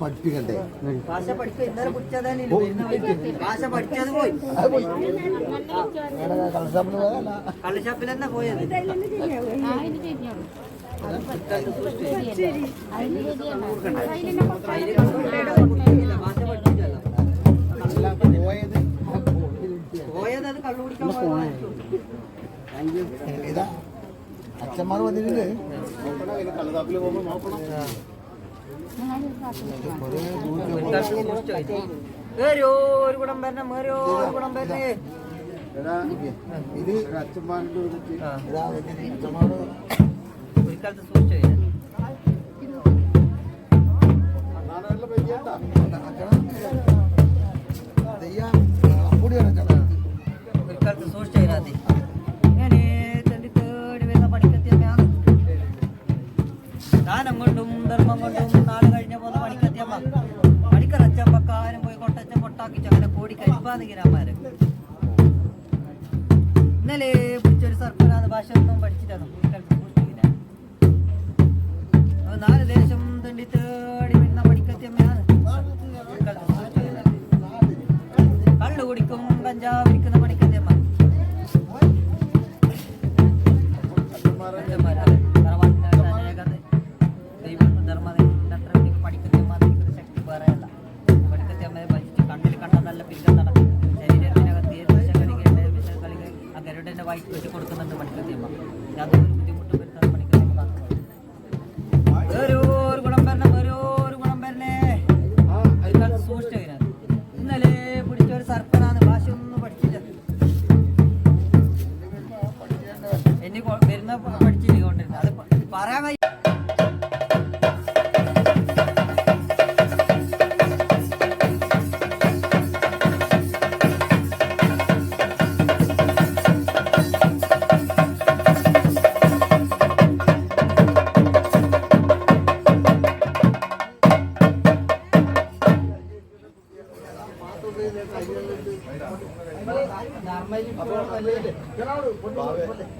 പഠിപ്പിക്കണ്ടേ? ഭാഷ പഠിക്കുക ഇന്നലെ പിടിച്ചതന്നെ ഭാഷ പഠിച്ചത് പോയി. കള്ളിഷാപ്പിൽ തന്നെ പോയത്. പോയത് അത് കള്ളു കുടിക്കാൻ പോയത്. ഇതാ. അച്ഛന്മാർ വന്നിട്ടുണ്ട് ഒരു കുടം വരണം വേരോ ഒരു കുടം വരണേ ഇത് അച്ഛന്മാരുടെ ഒരു കാലത്ത് സൂക്ഷിച്ചു ദാനം കൊണ്ടും ധർമ്മം കൊണ്ടും നാളെ കഴിഞ്ഞ പോന്ന പണിക്കെത്തിയമ്മ പണിക്കറച്ചൻ പക്കാരും പോയി കൊട്ടച്ചൻ കൊട്ടാക്കിച്ച്. അങ്ങനെ കോടി കരിപ്പാന്നിങ്ങനമാര് ഇന്നലെ പിടിച്ചൊരു സർപ്പനാണ് ഭാഷ ഒന്നും കാലത്ത് സൂക്ഷിച്ചില്ല അത് നാല് ദേശം തണ്ടി തേടി വരുന്ന പണിക്കെത്തിയമ്മയാണ് കള്ളു കുടിക്കും കഞ്ചാവ് ഇരിക്കുന്ന പണിക്കെത്തിയമ്മ ആ വായ്പ വെച്ച് കൊടുക്കുന്നുണ്ട് മണിക്കത്തേമ്മ യാതൊരു ബുദ്ധിമുട്ടും വരുത്താതെ പണിക്കത്തിയമ്മ കാക്കുന്നു. ഓരോ ഒരു ഗുണം വരണം ഒരു ഗുണം വരണേ. ഒരു സൂക്ഷിച്ചു. ഇന്നലെ പിടിച്ച ഒരു സർപ്പനാണ് ഭാഷയൊന്നും പഠിച്ചില്ല എന്നെ വരുന്ന പഠിച്ചില്ല കൊണ്ടിരുന്നത് അത് പറയാൻ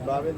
ഭാവി